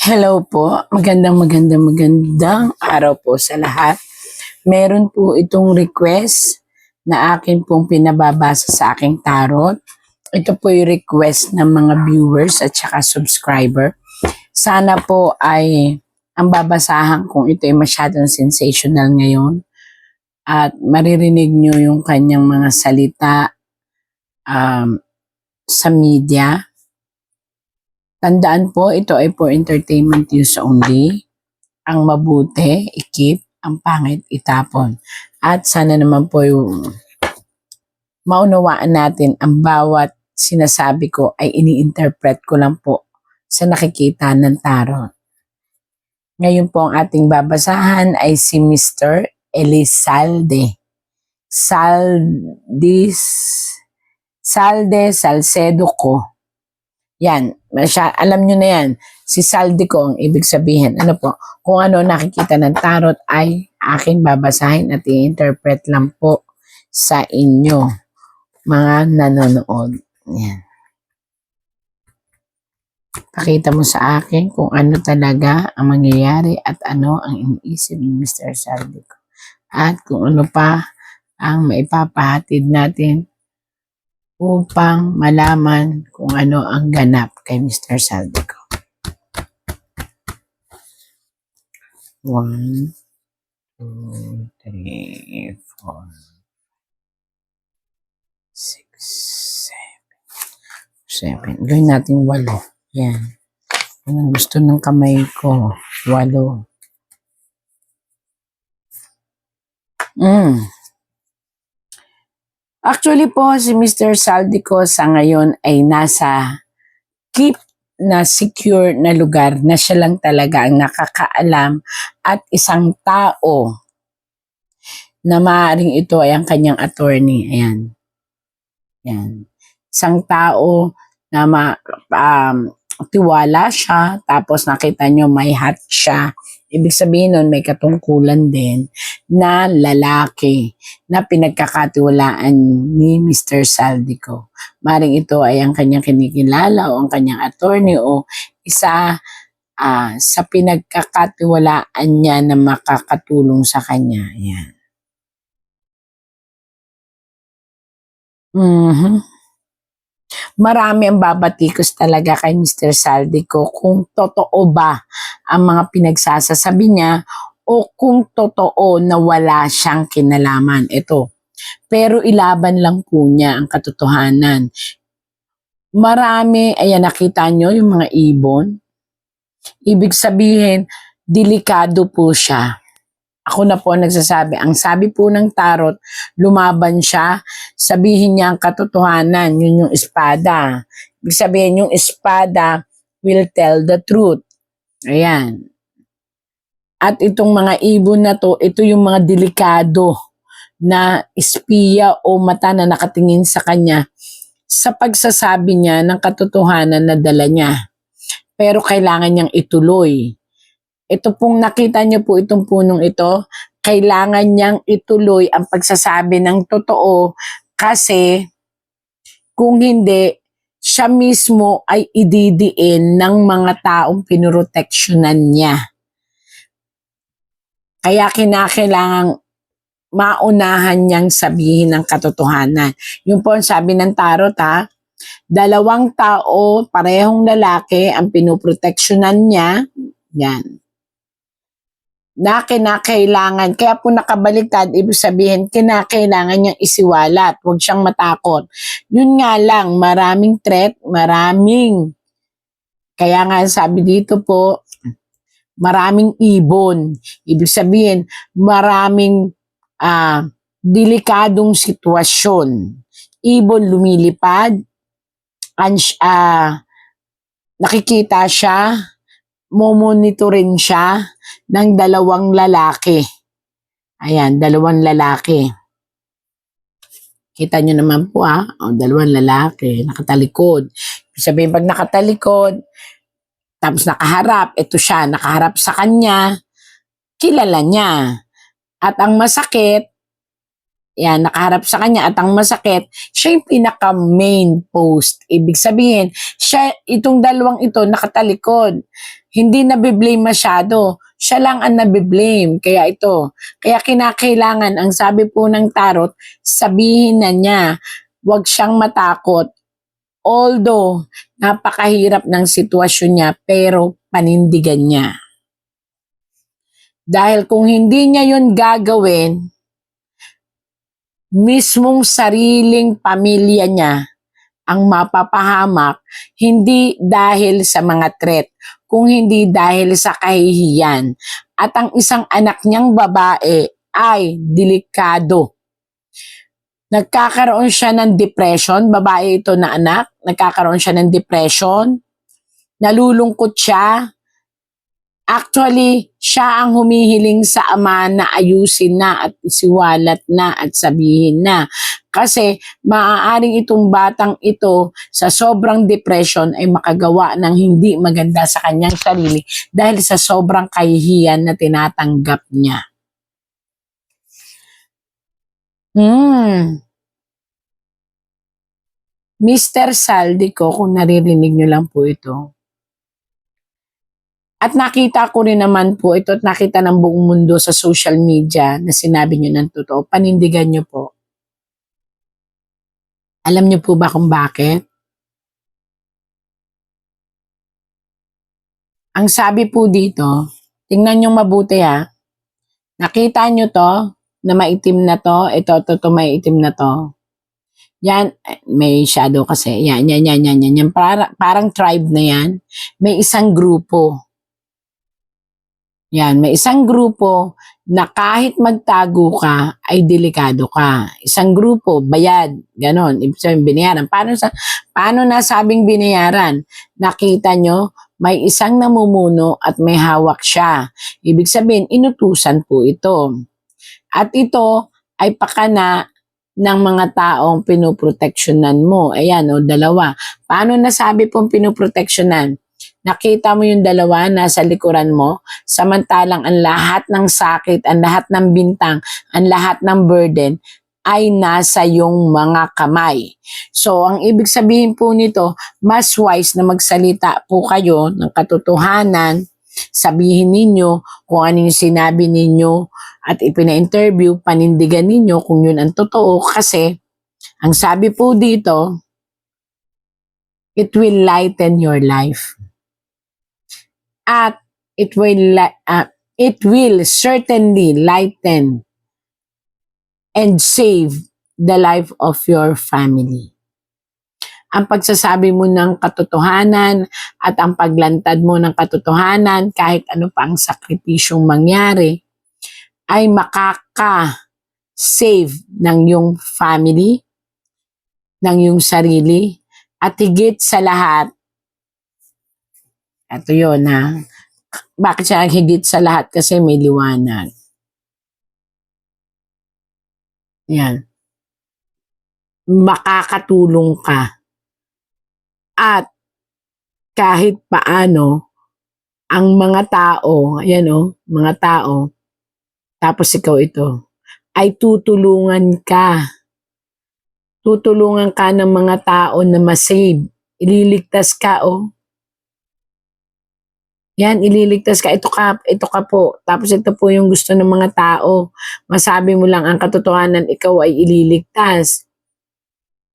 Hello po, magandang magandang magandang araw po sa lahat. Meron po itong request na akin pong pinababasa sa aking tarot. Ito po yung request ng mga viewers at saka subscriber. Sana po ay ang babasahan kung ito ay masyadong sensational ngayon at maririnig nyo yung kanyang mga salita um, sa media Tandaan po, ito ay for entertainment use only. Ang mabuti, ikip. Ang pangit, itapon. At sana naman po yung maunawaan natin ang bawat sinasabi ko ay ini-interpret ko lang po sa nakikita ng tarot. Ngayon po ang ating babasahan ay si Mr. Elizalde. Saldis Salde Salcedo ko. Yan, masya, alam nyo na yan. Si Saldico ang ibig sabihin. Ano po, kung ano nakikita ng tarot ay aking babasahin at i-interpret lang po sa inyo, mga nanonood. Yan. Pakita mo sa akin kung ano talaga ang mangyayari at ano ang iniisip ni Mr. Saldico. At kung ano pa ang maipapahatid natin upang malaman kung ano ang ganap kay Mr. Saldico. One, two, three, four, six, seven, seven. Gawin natin walo. Yan. Ang gusto ng kamay ko. Walo. Mm. Actually po, si Mr. Saldico sa ngayon ay nasa keep na secure na lugar na siya lang talaga ang nakakaalam at isang tao na maaaring ito ay ang kanyang attorney. Ayan. Ayan. Isang tao na ma, um, tiwala siya, tapos nakita nyo may hat siya. Ibig sabihin nun, may katungkulan din na lalaki na pinagkakatiwalaan ni Mr. Saldico. Maring ito ay ang kanyang kinikilala o ang kanyang attorney o isa ah, sa pinagkakatiwalaan niya na makakatulong sa kanya. Yan. Mhm. Marami ang babatikos talaga kay Mr. Saldico kung totoo ba ang mga pinagsasasabi niya o kung totoo na wala siyang kinalaman. Ito. Pero ilaban lang po niya ang katotohanan. Marami, ayan nakita nyo yung mga ibon. Ibig sabihin, delikado po siya. Ako na po nagsasabi. Ang sabi po ng tarot, lumaban siya, sabihin niya ang katotohanan, yun yung espada. Ibig sabihin, yung espada will tell the truth. Ayan. At itong mga ibon na to, ito yung mga delikado na espiya o mata na nakatingin sa kanya sa pagsasabi niya ng katotohanan na dala niya. Pero kailangan niyang ituloy. Ito pong nakita niyo po itong punong ito, kailangan niyang ituloy ang pagsasabi ng totoo kasi kung hindi, siya mismo ay ididiin ng mga taong pinuroteksyonan niya. Kaya kinakailangang maunahan niyang sabihin ng katotohanan. Yung po ang sabi ng tarot ha, dalawang tao, parehong lalaki, ang pinuproteksyonan niya, yan, na kinakailangan, kaya po nakabaliktad, ibig sabihin, kinakailangan niyang isiwalat, huwag siyang matakot. Yun nga lang, maraming threat, maraming, kaya nga sabi dito po, maraming ibon. Ibig sabihin, maraming ah, delikadong sitwasyon. Ibon lumilipad, ans, ah, nakikita siya, momonitorin siya ng dalawang lalaki. Ayan, dalawang lalaki. Kita nyo naman po ha, o, dalawang lalaki, nakatalikod. Ibig sabihin, pag nakatalikod, tapos nakaharap, ito siya, nakaharap sa kanya, kilala niya. At ang masakit, yan, nakaharap sa kanya at ang masakit, siya yung pinaka main post. Ibig sabihin, siya, itong dalawang ito nakatalikod. Hindi nabiblame masyado. Siya lang ang nabiblame. Kaya ito, kaya kinakailangan, ang sabi po ng tarot, sabihin na niya, huwag siyang matakot. Although, napakahirap ng sitwasyon niya, pero panindigan niya. Dahil kung hindi niya yun gagawin, mismong sariling pamilya niya ang mapapahamak, hindi dahil sa mga threat, kung hindi dahil sa kahihiyan. At ang isang anak niyang babae ay delikado. Nagkakaroon siya ng depression, babae ito na anak, nagkakaroon siya ng depression, nalulungkot siya, Actually, siya ang humihiling sa ama na ayusin na at isiwalat na at sabihin na. Kasi maaaring itong batang ito sa sobrang depression ay makagawa ng hindi maganda sa kanyang sarili dahil sa sobrang kahihiyan na tinatanggap niya. Hmm. Mr. Saldico, kung naririnig nyo lang po ito, at nakita ko rin naman po ito at nakita ng buong mundo sa social media na sinabi nyo ng totoo. Panindigan nyo po. Alam nyo po ba kung bakit? Ang sabi po dito, tingnan nyo mabuti ha. Nakita nyo to, na maitim na to, ito, to, to, may na to. Yan, eh, may shadow kasi. Yan, yan, yan, yan, yan. yan. Para, parang tribe na yan. May isang grupo. Yan, may isang grupo na kahit magtago ka, ay delikado ka. Isang grupo, bayad, ganon. Ibig sabihin, binayaran. Paano, sa, paano nasabing binayaran? Nakita nyo, may isang namumuno at may hawak siya. Ibig sabihin, inutusan po ito. At ito ay pakana ng mga taong pinoproteksyonan mo. Ayan, o, dalawa. Paano nasabi pong pinoproteksyonan? Nakita mo yung dalawa nasa likuran mo, samantalang ang lahat ng sakit, ang lahat ng bintang, ang lahat ng burden ay nasa yung mga kamay. So, ang ibig sabihin po nito, mas wise na magsalita po kayo ng katotohanan, sabihin ninyo kung ano yung sinabi ninyo at ipina-interview, panindigan ninyo kung yun ang totoo kasi ang sabi po dito, it will lighten your life at it will uh, it will certainly lighten and save the life of your family. Ang pagsasabi mo ng katotohanan at ang paglantad mo ng katotohanan kahit ano pa ang sakripisyong mangyari ay makaka-save ng yung family, ng yung sarili, at higit sa lahat, ito yun ha. Bakit siya higit sa lahat? Kasi may liwanag. Yan. Makakatulong ka. At kahit paano, ang mga tao, ayan o, mga tao, tapos ikaw ito, ay tutulungan ka. Tutulungan ka ng mga tao na masave. Ililigtas ka o. Yan, ililigtas ka. Ito ka, ito ka po. Tapos ito po yung gusto ng mga tao. Masabi mo lang ang katotohanan, ikaw ay ililigtas.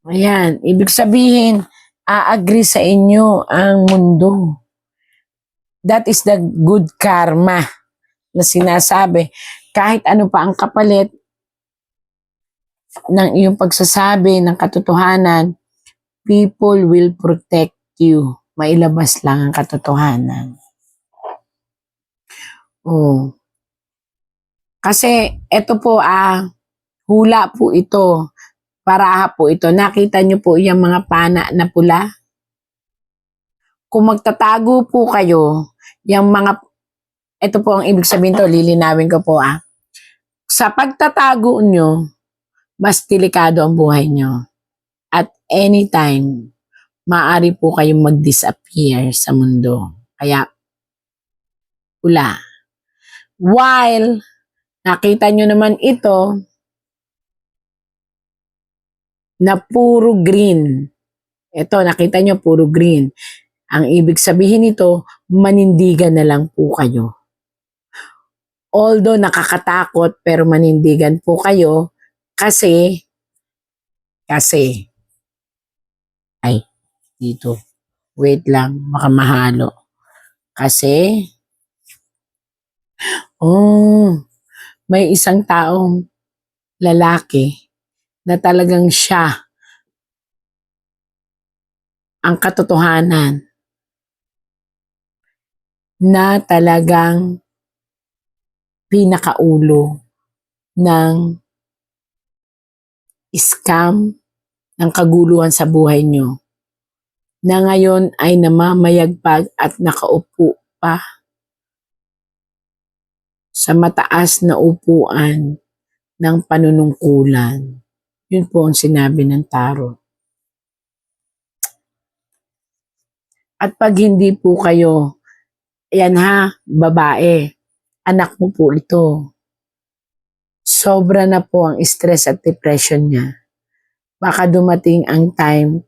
Ayan, ibig sabihin, a-agree sa inyo ang mundo. That is the good karma na sinasabi. Kahit ano pa ang kapalit ng iyong pagsasabi ng katotohanan, people will protect you. Mailabas lang ang katotohanan. Oh. Kasi ito po ah, hula po ito. Paraha po ito. Nakita niyo po yung mga pana na pula? Kung magtatago po kayo, yung mga, ito po ang ibig sabihin to, lilinawin ko po ah. Sa pagtatago nyo, mas delikado ang buhay nyo. At anytime, maaari po kayong mag-disappear sa mundo. Kaya, pula. While nakita nyo naman ito, na puro green. Ito, nakita nyo, puro green. Ang ibig sabihin nito, manindigan na lang po kayo. Although nakakatakot, pero manindigan po kayo kasi, kasi, ay, dito, wait lang, baka mahalo. Kasi, oh, may isang taong lalaki na talagang siya ang katotohanan na talagang pinakaulo ng scam ng kaguluhan sa buhay nyo na ngayon ay namamayagpag at nakaupo pa sa mataas na upuan ng panunungkulan. Yun po ang sinabi ng tarot. At pag hindi po kayo, yan ha, babae, anak mo po ito. Sobra na po ang stress at depression niya. Baka dumating ang time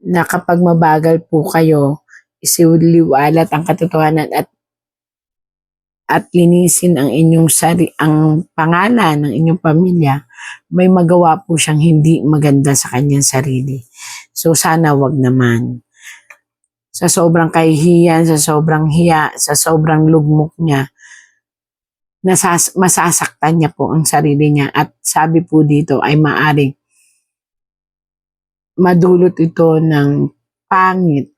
na kapag mabagal po kayo, isiliwalat ang katotohanan at at linisin ang inyong sari ang pangalan ng inyong pamilya, may magawa po siyang hindi maganda sa kanyang sarili. So sana wag naman sa sobrang kahihiyan, sa sobrang hiya, sa sobrang lugmok niya, nasas, masasaktan niya po ang sarili niya. At sabi po dito ay maaring madulot ito ng pangit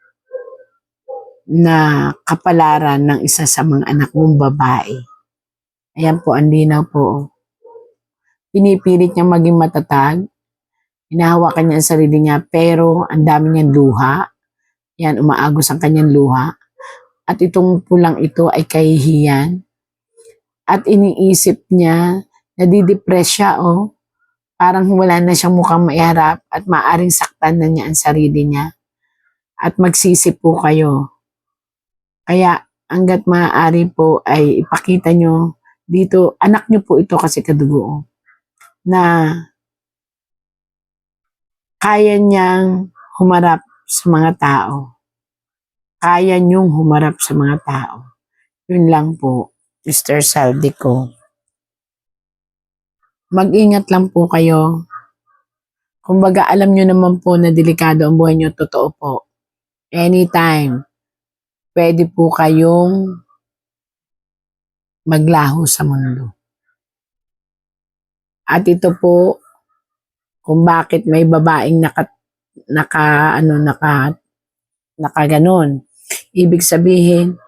na kapalaran ng isa sa mga anak mong babae. Ayan po, ang po. Pinipilit niyang maging matatag. Hinahawakan niya ang sarili niya, pero ang dami niyang luha. Yan, umaagos ang kanyang luha. At itong pulang ito ay kahihiyan. At iniisip niya, nadidepress siya, oh. Parang wala na siyang mukhang maiharap at maaring saktan na niya ang sarili niya. At magsisi po kayo. Kaya hanggat maaari po ay ipakita nyo dito, anak nyo po ito kasi kadugo, oh, na kaya niyang humarap sa mga tao. Kaya niyong humarap sa mga tao. Yun lang po, Mr. Saldico. Mag-ingat lang po kayo. Kumbaga, alam nyo naman po na delikado ang buhay nyo. Totoo po. Anytime, pwede po kayong maglaho sa mundo. At ito po, kung bakit may babaeng naka, naka, ano, naka, naka ganon. Ibig sabihin,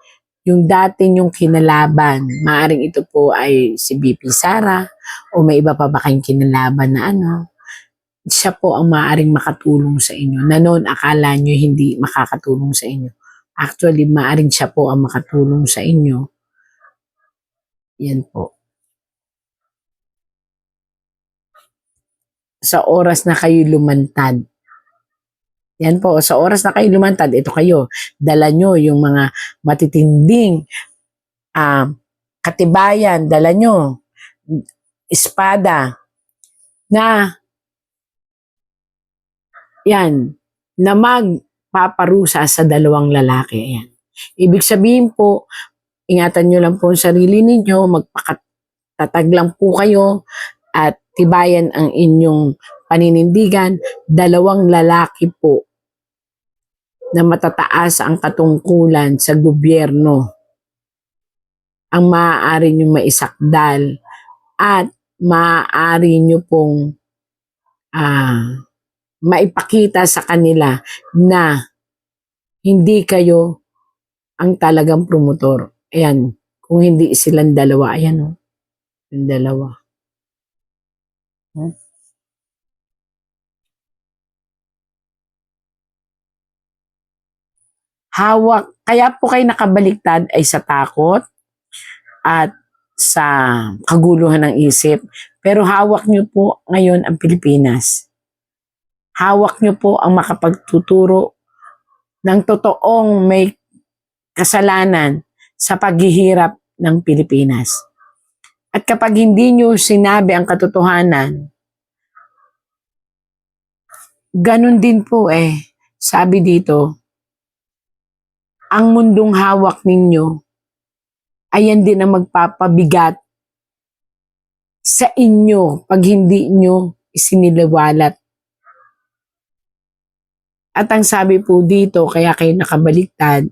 yung dati yung kinalaban, maaring ito po ay si BP Sara, o may iba pa ba kayong kinalaban na ano, siya po ang maaring makatulong sa inyo, na noon akala nyo hindi makakatulong sa inyo. Actually, maaring siya po ang makatulong sa inyo. Yan po. Sa oras na kayo lumantad. Yan po, sa oras na kayo lumantad, ito kayo, dala nyo yung mga matitinding ah, katibayan, dala nyo, espada, na yan, na magpaparusa sa dalawang lalaki. Ayan. Ibig sabihin po, ingatan nyo lang po ang sarili ninyo, magpakatatag lang po kayo, at tibayan ang inyong paninindigan, dalawang lalaki po na matataas ang katungkulan sa gobyerno ang maaari nyo maisakdal at maaari nyo pong ah, maipakita sa kanila na hindi kayo ang talagang promotor. Ayan, kung hindi silang dalawa, ayan o, yung dalawa. Hmm? Hawak, kaya po kayo nakabaliktad ay sa takot at sa kaguluhan ng isip. Pero hawak nyo po ngayon ang Pilipinas. Hawak nyo po ang makapagtuturo ng totoong may kasalanan sa paghihirap ng Pilipinas. At kapag hindi nyo sinabi ang katotohanan, ganun din po eh. Sabi dito, ang mundong hawak ninyo, ayan din ang magpapabigat sa inyo pag hindi nyo isiniliwalat. At ang sabi po dito, kaya kayo nakabaliktad,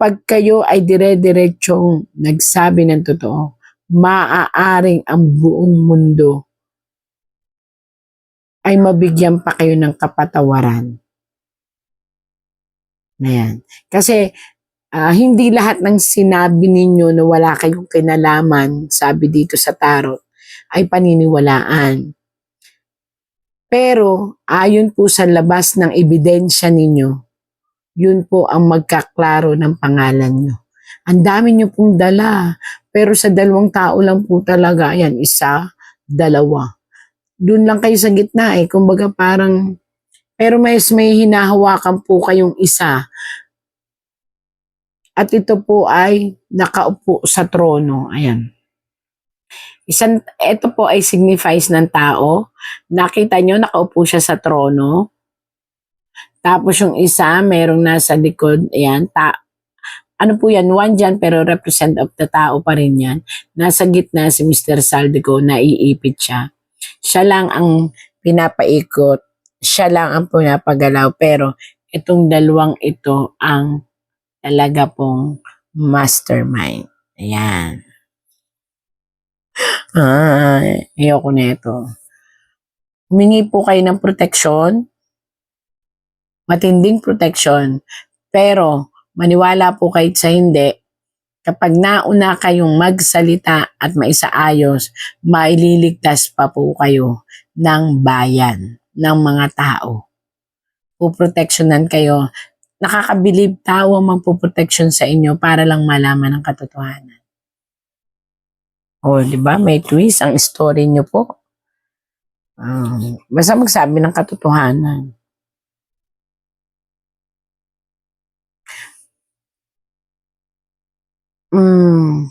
pag kayo ay dire-diretsong nagsabi ng totoo, maaaring ang buong mundo ay mabigyan pa kayo ng kapatawaran. Ayan. Kasi ah, hindi lahat ng sinabi ninyo na wala kayong kinalaman, sabi dito sa tarot, ay paniniwalaan. Pero ayon po sa labas ng ebidensya ninyo, yun po ang magkaklaro ng pangalan nyo. Ang dami nyo pong dala, pero sa dalawang tao lang po talaga, ayan, isa, dalawa. Doon lang kayo sa gitna eh, kumbaga parang, pero may, may hinahawakan po kayong isa. At ito po ay nakaupo sa trono, ayan. Isang, ito po ay signifies ng tao. Nakita nyo, nakaupo siya sa trono. Tapos yung isa, merong nasa likod, ayan, ta ano po yan, one dyan, pero represent of the tao pa rin yan. Nasa gitna si Mr. Saldico, naiipit siya. Siya lang ang pinapaikot, siya lang ang pinapagalaw, pero itong dalawang ito ang talaga pong mastermind. Ayan. Ay, ayoko na ito. Humingi po kayo ng proteksyon, matinding proteksyon, pero maniwala po kahit sa hindi, kapag nauna kayong magsalita at maisaayos, maililigtas pa po kayo ng bayan, ng mga tao. Puproteksyonan kayo. Nakakabilib tao ang magpuproteksyon sa inyo para lang malaman ang katotohanan. O, di ba? May twist ang story nyo po. Um, basta magsabi ng katotohanan. Mm,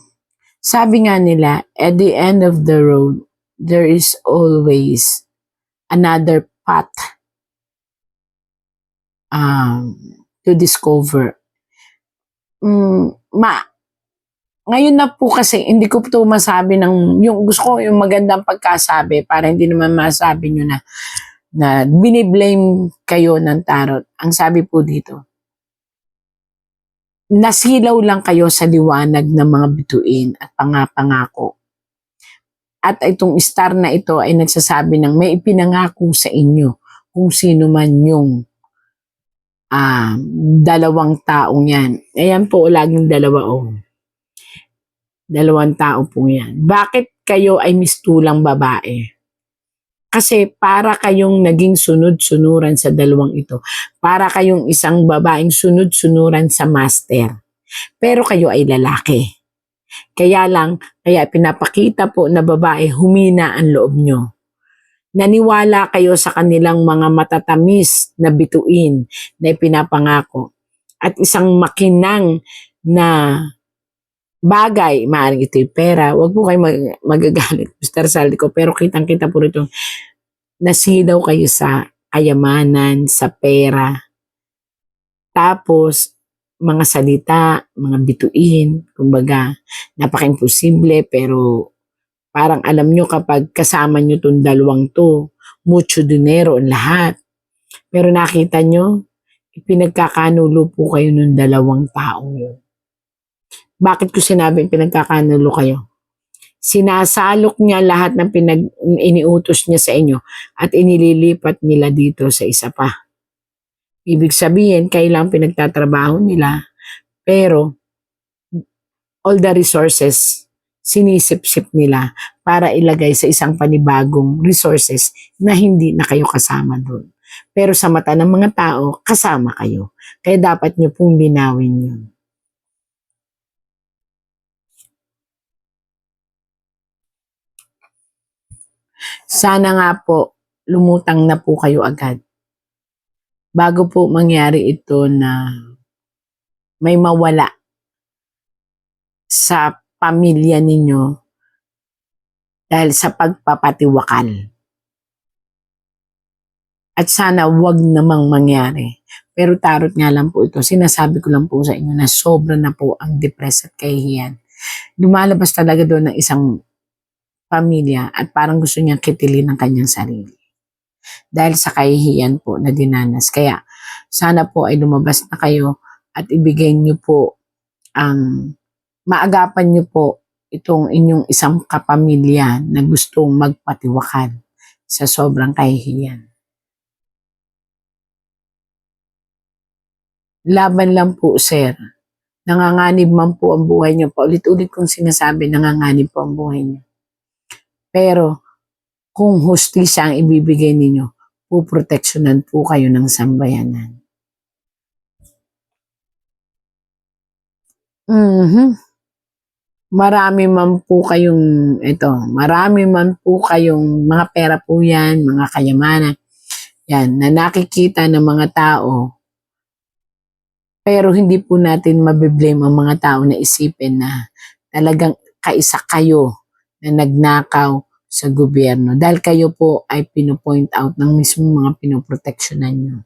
sabi nga nila, at the end of the road, there is always another path um, to discover. Mm, ma, ngayon na po kasi, hindi ko to masabi ng, yung gusto ko yung magandang pagkasabi para hindi naman masabi nyo na, na biniblame kayo ng tarot. Ang sabi po dito, nasilaw lang kayo sa liwanag ng mga bituin at pangapangako. At itong star na ito ay nagsasabi ng may ipinangako sa inyo kung sino man yung ah, dalawang taong yan. Ayan po, laging dalawa oh. Dalawang tao po yan. Bakit kayo ay mistulang babae? Kasi para kayong naging sunod-sunuran sa dalawang ito. Para kayong isang babaeng sunod-sunuran sa master. Pero kayo ay lalaki. Kaya lang, kaya pinapakita po na babae, humina ang loob nyo. Naniwala kayo sa kanilang mga matatamis na bituin na ipinapangako. At isang makinang na bagay, maaaring ito'y pera, wag po kayo mag- magagalit, Mr. Saldico, pero kitang-kita po rito, nasilaw kayo sa kayamanan, sa pera. Tapos, mga salita, mga bituin, kumbaga, napaka-imposible, pero parang alam nyo kapag kasama nyo tong dalawang to, mucho dinero ang lahat. Pero nakita nyo, pinagkakanulo po kayo ng dalawang taong yun. Bakit ko sinabing pinagkakanulo kayo? Sinasalok niya lahat ng pinag iniutos niya sa inyo at inililipat nila dito sa isa pa. Ibig sabihin, kailang pinagtatrabaho nila, pero all the resources sinisip-sip nila para ilagay sa isang panibagong resources na hindi na kayo kasama doon. Pero sa mata ng mga tao, kasama kayo. Kaya dapat nyo pong linawin yun. Sana nga po, lumutang na po kayo agad. Bago po mangyari ito na may mawala sa pamilya ninyo dahil sa pagpapatiwakal. At sana wag namang mangyari. Pero tarot nga lang po ito. Sinasabi ko lang po sa inyo na sobra na po ang depressed at kahihiyan. Lumalabas talaga doon ng isang pamilya at parang gusto niya kitilin ng kanyang sarili. Dahil sa kahihiyan po na dinanas. Kaya sana po ay lumabas na kayo at ibigay niyo po ang maagapan niyo po itong inyong isang kapamilya na gustong magpatiwakal sa sobrang kahihiyan. Laban lang po, sir. Nanganganib man po ang buhay niyo. Paulit-ulit kong sinasabi, nanganganib po ang buhay niyo. Pero, kung hustisya ang ibibigay ninyo, puproteksyonan po kayo ng sambayanan. Mhm. Marami man po kayong, ito, marami man po kayong mga pera po yan, mga kayamanan, yan, na nakikita ng mga tao, pero hindi po natin mabiblame ang mga tao na isipin na talagang kaisa kayo na nagnakaw sa gobyerno dahil kayo po ay pinopoint out ng mismo mga pinoproteksyonan nyo.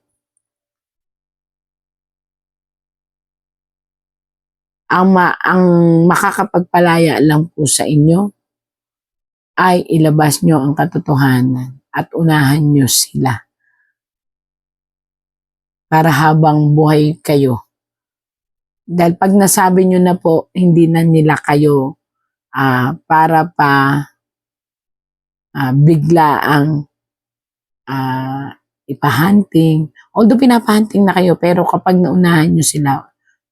Ang, ma- ang makakapagpalaya lang po sa inyo ay ilabas nyo ang katotohanan at unahan nyo sila para habang buhay kayo. Dahil pag nasabi nyo na po, hindi na nila kayo ah, para pa ah, bigla ang ah, ipahunting. Although pinapahunting na kayo, pero kapag naunahan nyo sila,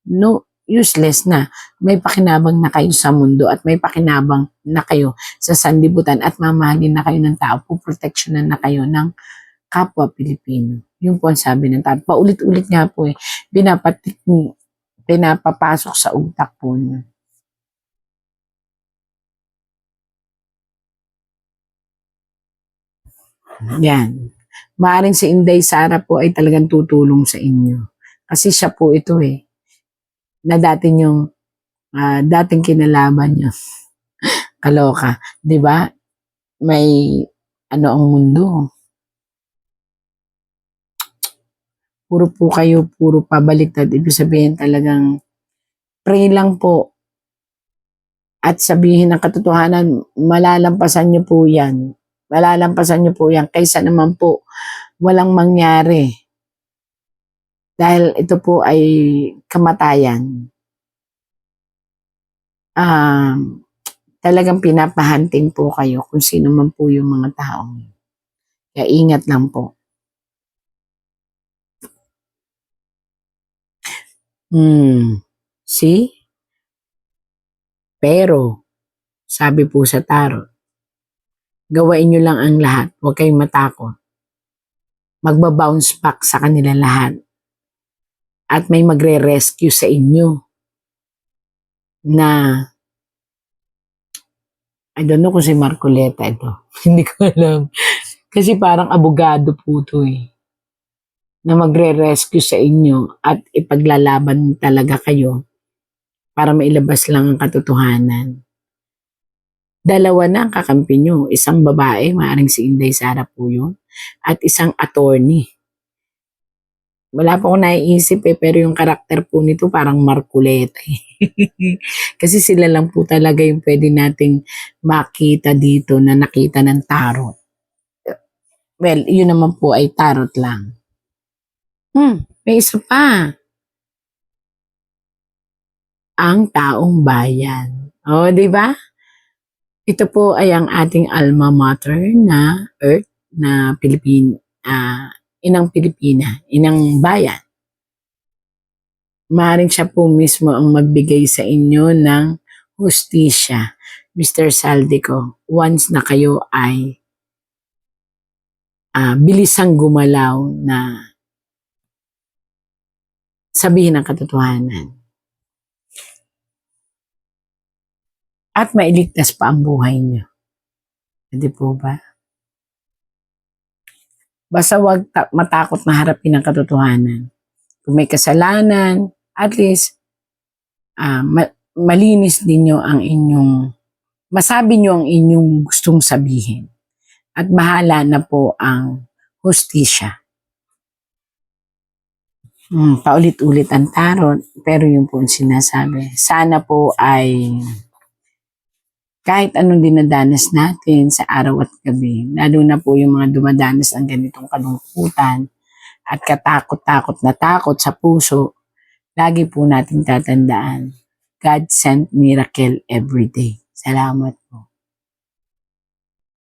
no, useless na. May pakinabang na kayo sa mundo at may pakinabang na kayo sa sanlibutan at mamahalin na kayo ng tao, puproteksyonan na kayo ng kapwa Pilipino. Yung po ang sabi ng tao. Paulit-ulit nga po eh, binapatik, pinapapasok sa utak po niyo. Yan. Maaring si Inday Sara po ay talagang tutulong sa inyo. Kasi siya po ito eh. Na dati yung ah, dating kinalaban niyo. Kaloka. 'Di ba? May ano ang mundo. Puro po kayo, puro pabaliktad. Ibig sabihin talagang pray lang po. At sabihin ng katotohanan, malalampasan niyo po yan malalampasan niyo po yan kaysa naman po walang mangyari. Dahil ito po ay kamatayan. Um, talagang pinapahanting po kayo kung sino man po yung mga taong. Kaya ingat lang po. Hmm. See? Pero, sabi po sa tarot, gawain nyo lang ang lahat. Huwag kayong matakot. Magbabounce back sa kanila lahat. At may magre-rescue sa inyo na I don't know kung si Marcoleta ito. Hindi ko alam. Kasi parang abogado po ito eh. Na magre-rescue sa inyo at ipaglalaban talaga kayo para mailabas lang ang katotohanan. Dalawa na ang kakampi nyo. Isang babae, maaaring si Inday Sara po yun, at isang attorney. Wala pa ako naiisip eh, pero yung karakter po nito parang Marculeta eh. Kasi sila lang po talaga yung pwede nating makita dito na nakita ng tarot. Well, yun naman po ay tarot lang. Hmm, may isa pa. Ang taong bayan. O, oh, di ba? Ito po ay ang ating alma mater na Earth na Pilipin, ah, inang Pilipina, inang bayan. Maaaring siya po mismo ang magbigay sa inyo ng hustisya, Mr. Saldico, once na kayo ay ah, bilisang gumalaw na sabihin ang katotohanan. At mailigtas pa ang buhay niyo. Hindi po ba? Basta wag ta- matakot na harapin ang katotohanan. Kung may kasalanan, at least uh, ma- malinis ninyo ang inyong masabi nyo ang inyong gustong sabihin. At bahala na po ang hustisya. Hmm, paulit-ulit ang tarot, pero yun po ang sinasabi. Sana po ay kahit anong dinadanas natin sa araw at gabi, lalo na po yung mga dumadanas ng ganitong kalungkutan at katakot-takot na takot sa puso, lagi po natin tatandaan, God sent miracle every day. Salamat po.